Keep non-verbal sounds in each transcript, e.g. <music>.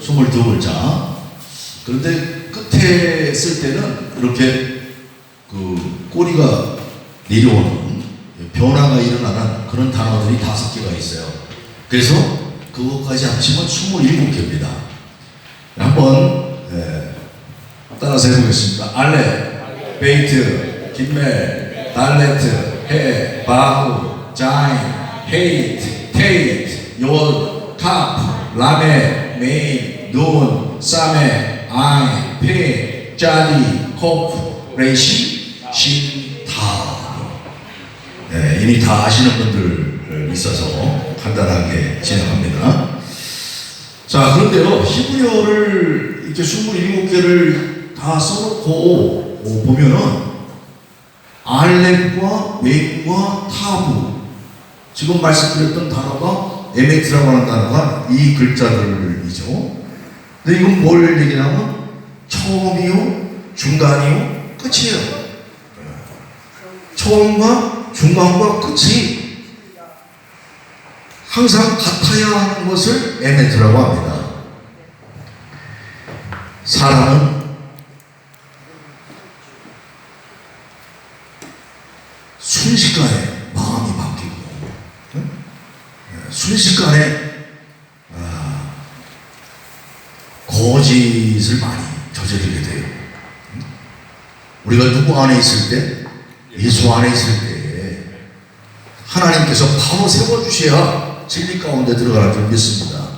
22글자. 그런데 끝에 쓸 때는 이렇게 그 꼬리가 내려오는 변화가 일어나는 그런 단어들이 다섯 개가 있어요. 그래서 그것까지 합치면 27개입니다. 한번 예, 따라서 해보겠습니다. 알레, 베이트, 김멜, 달레트, 해, 바후, 자인, 헤이트, 테이트, 요, 카프, 라메, 메인, 눈, 사메, 아이, 페, 짜디, 코프, 레시, 신, 타. 네, 이미 다 아시는 분들 있어서 간단하게 진행합니다. 자, 그런데요, 히브리어를 이렇게 27개를 다 써놓고 어, 보면은 알렙과 웨인과 타부 지금 말씀드렸던 단어가 에메트라고 하는 단어가 이 글자들이죠. 근데 이건 뭘 얘기냐면 처음이요, 중간이요, 끝이에요. 처음과 중간과 끝이 항상 같아야 하는 것을 에메트라고 합니다. 사람은 순식간에 순식간에 아, 거짓을 많이 저지르게 돼요. 응? 우리가 누구 안에 있을 때 예수 안에 있을 때 하나님께서 바로 세워주셔야 진리 가운데 들어갈 줄 믿습니다.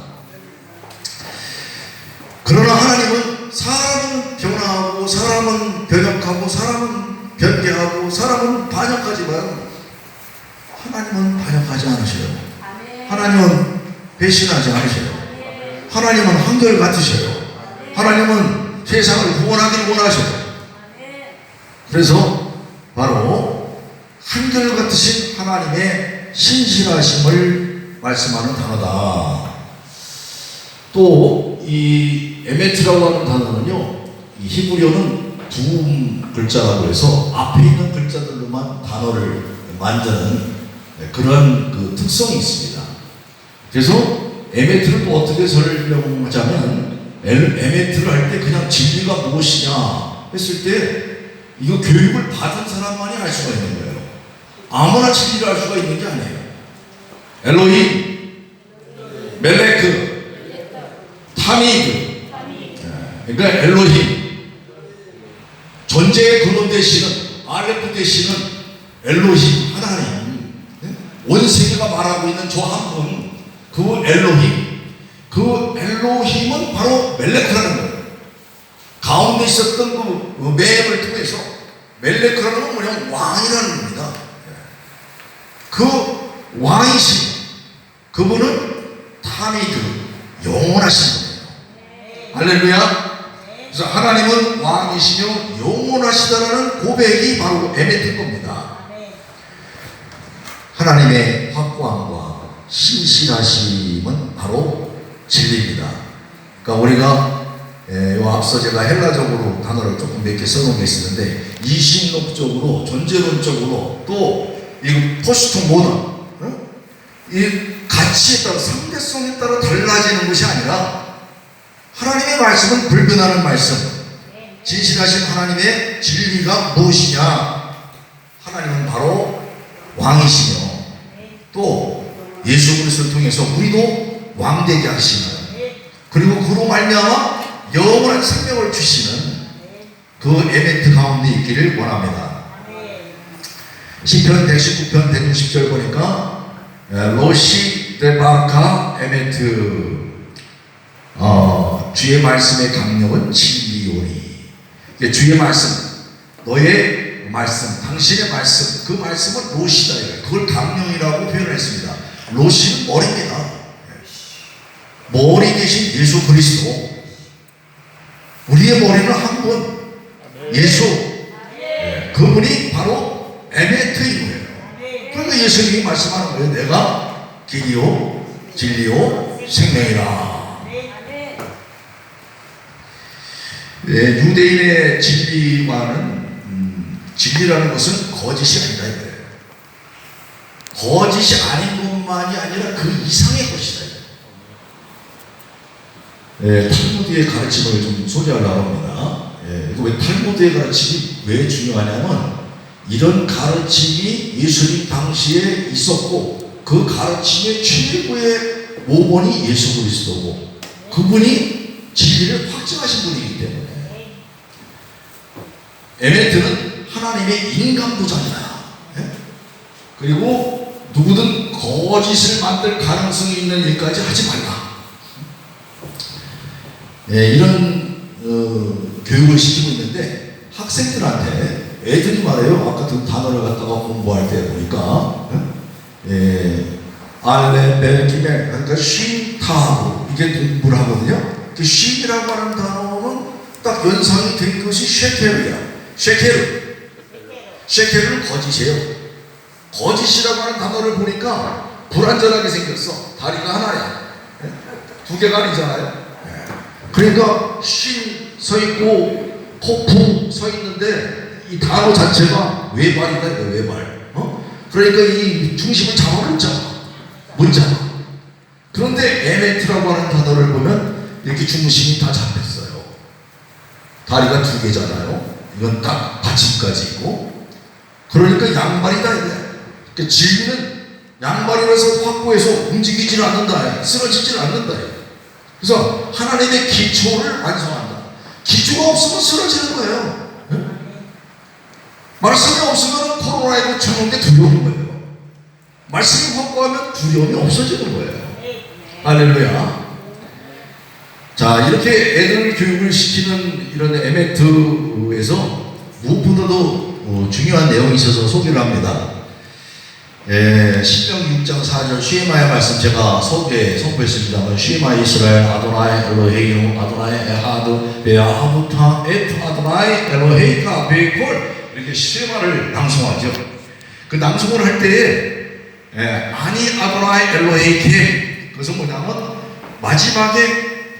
그러나 하나님은 사람은 변화하고 사람은 변혁하고 사람은 변개하고 사람은 반역하지만 하나님은 반역하지 않으셔요. 하나님은 배신하지 않으셔요. 하나님은 한결 같으셔요. 하나님은 세상을 구원하길 원하셔요. 그래서 바로 한결 같으신 하나님의 신실하심을 말씀하는 단어다. 또 이 에메트라고 하는 단어는요, 이 히브리어는 두 글자라고 해서 앞에 있는 글자들로만 단어를 만드는 그런 그 특성이 있습니다. 그래서 에메트를 또 어떻게 설명하자면 엘- 에메트를 할 때 그냥 진리가 무엇이냐 했을 때 이거 교육을 받은 사람만이 알 수가 있는 거예요. 아무나 진리를 알 수가 있는 게 아니에요. 엘로힘, 멜레크, 타미드, 예, 그러니까 엘로힘, 존재의 근원 대신은 알레프 대신은 엘로힘 하나님, 예? 온 세계가 말하고 있는 저 한 분, 그 엘로힘, 그 엘로힘은 바로 멜레크라는 거예요. 가운데 있었던 그, 그 맵을 통해서 멜레크라는 건 뭐냐면 왕이라는 겁니다. 그 왕이신 그분은 타미드 영원하신 분이에요. 할렐루야. 그래서 하나님은 왕이시며 영원하시다라는 고백이 바로 에메트인 겁니다. 하나님의 확고함과 신실하심은 바로 진리입니다. 그러니까 우리가 에, 요 앞서 제가 헬라적으로 단어를 조금 몇 개 써놓은 게 있었는데 이신론적으로 존재론적으로 또이 포스트 모던 어? 이 가치에 따라 상대성에 따라 달라지는 것이 아니라 하나님의 말씀은 불변하는 말씀 진실하신 하나님의 진리가 무엇이냐 하나님은 바로 왕이시며 또 예수 그리스도를 통해서 우리도 왕되게 하시는 그리고 그로 말미암아 영원한 생명을 주시는 그 에멘트 가운데 있기를 원합니다. 시편 119편 160절 보니까 에, 로시 데바카 에멘트 어, 주의 말씀의 강력은 진리오니 주의 말씀 너의 말씀 당신의 말씀 그 말씀은 로시다. 그걸 강령이라고 표현했습니다. 로시는 머리입니다. 머리 대신 예수 그리스도 우리의 머리는 한 분 예수 예, 그분이 바로 에메트인 거예요. 그러니까 예수님이 말씀하는 거예요. 내가 길이요 진리요 생명이라. 예, 유대인의 진리와는 음, 진리라는 것은 거짓이 아니다 이 거짓이 아닌 것만이 아니라 그 이상의 것이다. 예, 탈무드의 가르침을 좀 소개하려고 합니다. 예, 왜 탈무드의 가르침이 왜 중요하냐면 이런 가르침이 예수님 당시에 있었고 그 가르침의 최고의 모본이 예수 그리스도고 그분이 진리를 확증하신 분이기 때문에 에멘트는 하나님의 인간도장이다. 예? 그리고 누구든 거짓을 만들 가능성이 있는 일까지 하지 말라. 예, 이런 어, 교육을 시키고 있는데 학생들한테 애들이 말해요. 아까 그 단어를 갖다가 공부할 때 보니까 예, 알레벨기멜 그러니까 쉰타하고 이게 공부를 하거든요. 그 쉰이라고 하는 단어는 딱 연상이 된 것이 쉐케르야. 쉐케르. 쉐케르는 거짓이에요. 거짓이라고 하는 단어를 보니까 불완전하게 생겼어. 다리가 하나야. 예? 두 개가 아니잖아요. 예. 그러니까 쉰서 있고 코프 서 있는데 이 단어 자체가 외발이다 이거 외발. 어? 그러니까 이 중심을 잡아먹잖아. 못 잡아. 그런데 에메트라고 하는 단어를 보면 이렇게 중심이 다 잡혔어요. 다리가 두 개잖아요. 이건 딱 받침까지 있고. 그러니까 양발이다 이거야. 그러니까 진리는 양발이라서 확고해서 움직이질 않는다. 쓰러지질 않는다. 그래서 하나님의 기초를 완성한다. 기초가 없으면 쓰러지는 거예요. 예? 말씀이 없으면 코로나19 죽는 게 두려운 거예요. 말씀이 확고하면 두려움이 없어지는 거예요. 할렐루야. 자, 이렇게 애들 교육을 시키는 이런 에메트에서 무엇보다도 어, 중요한 내용이 있어서 소개를 합니다. 예, 신명 6장 4절 슈에마의 말씀 제가 소개 선포했습니다만 슈에마 이스라엘 아도나이 엘로헤이노 아도나이 에하드 베아하부타 에프 아도나이 엘로헤이카 베이콜 이렇게 슈에마를 낭송하죠. 그 낭송을 할 때에 예, 아니 아도나이 엘로헤이케 그것은 뭐냐면 마지막에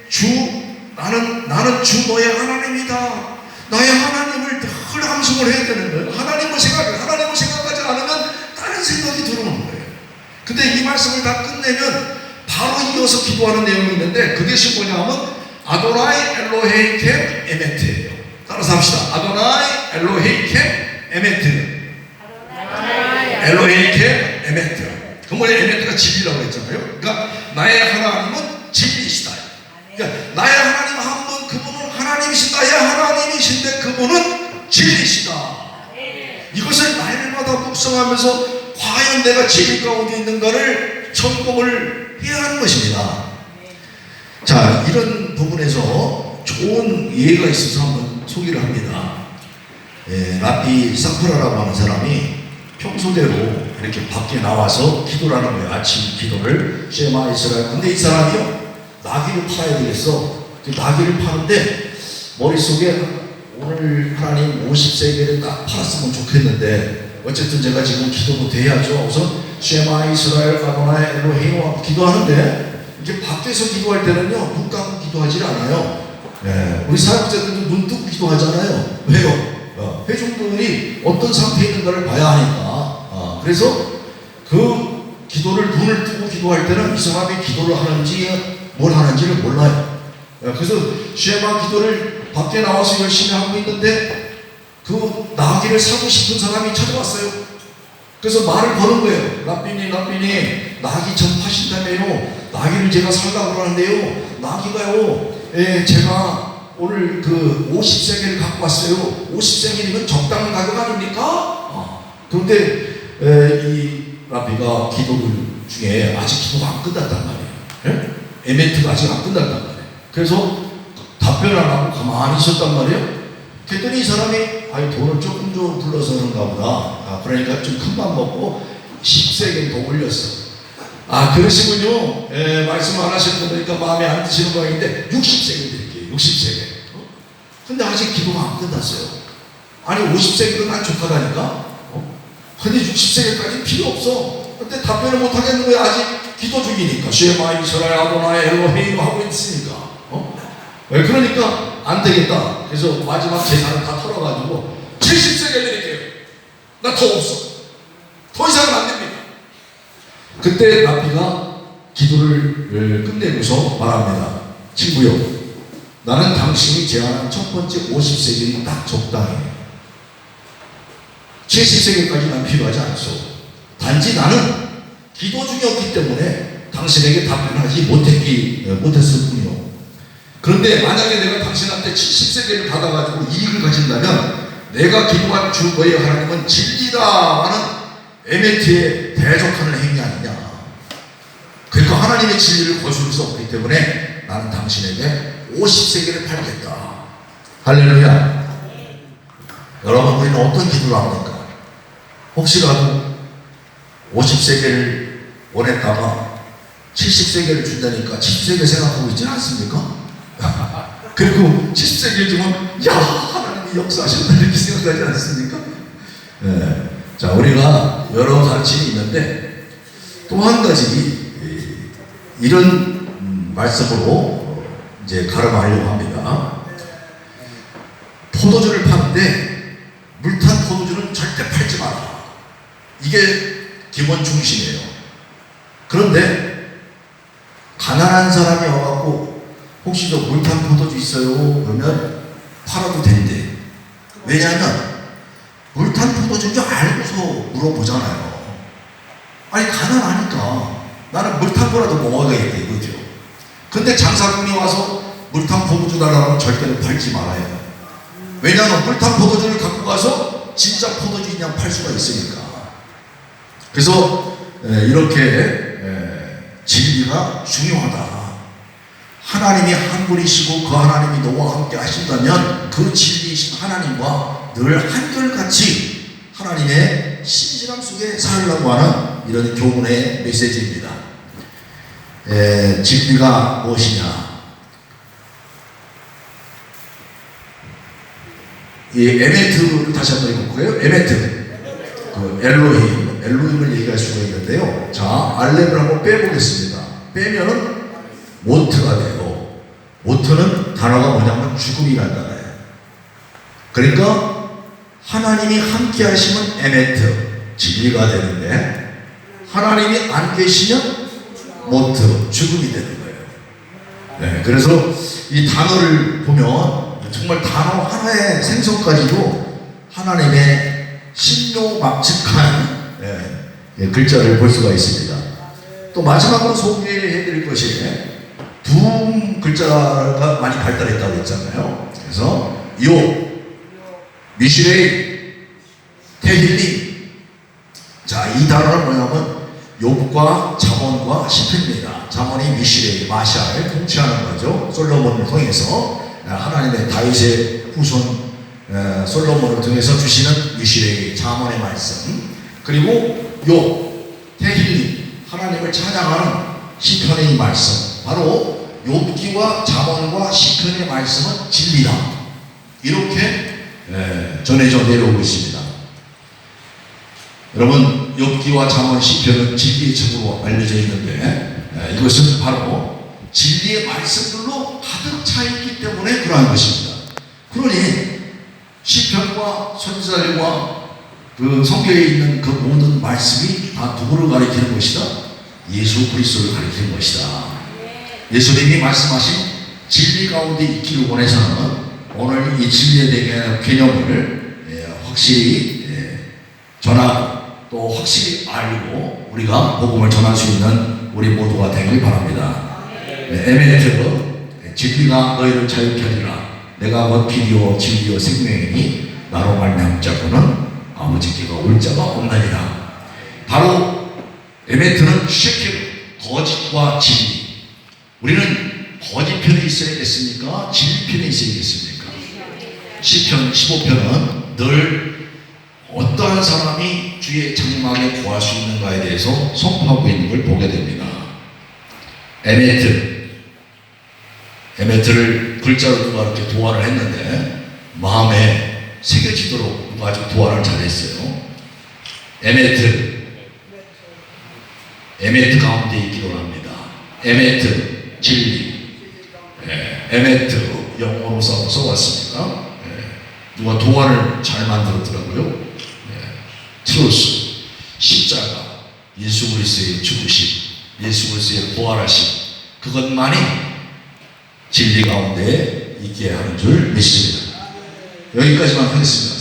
주 나는 나는 주 너의 하나님이다. 나의 하나님을 늘 함송을 해야 되는 거예요. 하나님을 생각 하나님을 생각 근데 이 말씀을 다 끝내면 바로 이어서 기도하는 내용이 있는데 그것이 뭐냐면 아도나이 엘로헤이 캠 에메트예요. 따라서 합시다. 아도나이 엘로헤이 캠 에메트. 엘로헤이 캠 에메트. 그 뭐냐 에메트가 진리라고 했잖아요. 그러니까 나의 하나님 내가 진리 가운데 있는가를 점검을 해야 하는 것입니다. 자, 이런 부분에서 좋은 예가 있어서 한번 소개를 합니다. 예, 라피 사쿠라라고 하는 사람이 평소대로 이렇게 밖에 나와서 기도를 하는 거예요. 아침 기도를 쉐마 이스라엘. 근데 이 사람이요, 나귀를 팔아야 되겠어. 그 나귀를 파는데 머릿속에 오늘 하나님 50세계를 딱 팔았으면 좋겠는데 어쨌든 제가 지금 기도도 돼야죠. 우선 쉐마 이스라엘 가보나의 엘로헤이와 기도하는데 이제 밖에서 기도할 때는요 눈 감고 기도하지 않아요. 예, 우리 사역자들도 눈 뜨고 기도하잖아요. 왜요? 어, 회중들이 어떤 상태에 있는가를 봐야 하니까. 어, 그래서 그 기도를 눈을 뜨고 기도할 때는 이 사람이 기도를 하는지 뭘 하는지를 몰라요. 예, 그래서 쉐마 기도를 밖에 나와서 열심히 하고 있는데 그 나귀를 사고 싶은 사람이 찾아왔어요. 그래서 말을 거는 거예요. 라삐니, 라삐니, 나귀 전 파신다며요. 나귀를 제가 살라고 그러는데요. 나귀가요, 예, 제가 오늘 그 50세계를 갖고 왔어요. 50세계면 적당한 가격 아닙니까? 아, 그런데 에, 이 라비가 기도를 중에 아직 기도가 안 끝났단 말이에요. 예? 에멘트가 아직 안 끝났단 말이에요. 그래서 답변 안 하고 가만히 있었단 말이에요. 그랬더니 이 사람이 아니 돈을 조금 더 불러서 그런가 보다. 아, 그러니까 좀큰맘 먹고 10세계 더 올렸어. 아 그러시군요. 예, 말씀 안 하시는 거니까 마음에 안 드시는 모양인데 60세계 드릴게요. 60세계. 어? 근데 아직 기도가 안 끝났어요. 아니 50세계도 난 족하다니까. 어? 근데 60세계까지 필요 없어. 근데 답변을 못 하겠는 거야. 아직 기도 중이니까. 쉐마 이스라엘 아도나의 엘로헤이로 하고 있으니까. 어? 왜 그러니까 안 되겠다. 그래서 마지막 재산을 다 털어가지고 70세계 드릴게요. 나 더 없어. 더 이상은 안 됩니다. 그때 나비가 기도를 끝내고서 말합니다. 친구요. 나는 당신이 제안한 첫 번째 50세겔이 딱 적당해. 70세겔까지 난 필요하지 않소. 단지 나는 기도 중이었기 때문에 당신에게 답변하지 못했기, 어, 못했을 뿐이요. 그런데 만약에 내가 당신한테 70세계를 받아가지고 이익을 가진다면 내가 기도한 주 너의 하나님은 진리다 하는 에메트에 대적하는 행위 아니냐. 그러니까 하나님의 진리를 거스를 수 없기 때문에 나는 당신에게 50세계를 팔겠다. 할렐루야. 여러분 우리는 어떤 기도를 합니까? 혹시라도 50세계를 원했다가 70세계를 준다니까 70세계 생각하고 있지는 않습니까? <laughs> 그리고 70세계 주면 야 하나님이 역사하신다 이렇게 생각하지 않습니까? 예. 자 우리가 여러 가르침이 있는데 또 한 가지 이- 이런 음, 말씀으로 이제 가름하려고 합니다. 포도주를 파는데 물탄 포도주는 절대 팔지 마라. 이게 기본 중심이에요. 그런데 가난한 사람이 와갖고 혹시 저 물탄 포도주 있어요? 그러면 팔아도 된대. 왜냐하면 물탄 포도주인 줄 알고서 물어보잖아요. 아니 가난하니까 나는 물탄 거라도 먹어야겠다 이거죠. 근데 장사꾼이 와서 물탄 포도주 달라고 절대로 팔지 말아야. 왜냐하면 물탄 포도주를 갖고 가서 진짜 포도주냐 팔 수가 있으니까. 그래서 에, 이렇게 에, 진리가 중요하다. 하나님이 한 분이시고 그 하나님이 너와 함께 하신다면 그 진리이신 하나님과 늘 한결같이 하나님의 신실함 속에 살려고 하는 이런 교훈의 메시지입니다. 에, 진리가 무엇이냐? 이 에메트를 다시 한번 읽어볼까요? 에메트. 그 엘로힘, 엘로힘을 얘기할 수가 있는데요. 자, 알렘을 한번 빼보겠습니다. 빼면은 모트가 돼요. 모트는 단어가 뭐냐면 죽음이라는 단어예요. 그러니까 하나님이 함께 하시면 에메트, 진리가 되는데 하나님이 안 계시면 모트, 죽음이 되는 거예요. 네, 그래서 이 단어를 보면 정말 단어 하나의 생성까지도 하나님의 신묘막측한 예, 예, 글자를 볼 수가 있습니다. 또 마지막으로 소개해드릴 것이 두 글자가 많이 발달했다고 했잖아요. 그래서 요, 미시레이, 테힐리. 자, 이 단어는 뭐냐면 욥과 자본과 시편입니다. 자본이 미시레이, 마샬을 통치하는 거죠. 솔로몬을 통해서 하나님의 다윗의 후손 에, 솔로몬을 통해서 주시는 미시레이, 자본의 말씀. 그리고 욥, 테힐리, 하나님을 찬양하는 시편의 이 말씀. 바로 욥기와 자본과 시편의 말씀은 진리다. 이렇게 에, 전해져 내려오고 있습니다. 여러분 욥기와 잠언 시편은 진리의 책으로 알려져 있는데 에, 이것은 바로 진리의 말씀들로 가득 차 있기 때문에 그러한 것입니다. 그러니 시편과 선지자들과 그 성경에 있는 그 모든 말씀이 다 누구를 가리키는 것이다? 예수 그리스도를 가리키는 것이다. 예수님이 말씀하신 진리 가운데 있기를 원해서는 오늘 이 진리에 대한 개념을 예, 확실히 예, 전하고 또 확실히 알고 우리가 복음을 전할 수 있는 우리 모두가 되길 바랍니다. 네, 에메네트로 진리가 너희를 자유케 하리라 내가 곧 길이요 진리요 생명이니 나로 말미암 자고는 아버지께가 올 자가 없나니라 바로 에메트는 쉐케 거짓과 진리 우리는 거짓 편에 있어야겠습니까? 진리 편에 있어야겠습니까? 시편 15편은 늘 어떠한 사람이 주의 장막에 구할 수 있는가에 대해서 선포하고 있는 걸 보게 됩니다. 에메트. 에메트를 글자로 누가 이렇게 도안을 했는데 마음에 새겨지도록 누가 아주 도안을 잘했어요. 에메트. 에메트 가운데 있기로 합니다. 에메트, 진리. 예, 에메트, 영어로 써, 써왔습니다. 예, 누가 도안을 잘 만들었더라고요. 트루스, 십자가, 예수 그리스도의 죽으심, 예수 그리스도의 부활하심, 그것만이 진리 가운데 있게 하는 줄 믿습니다. 여기까지만 하겠습니다.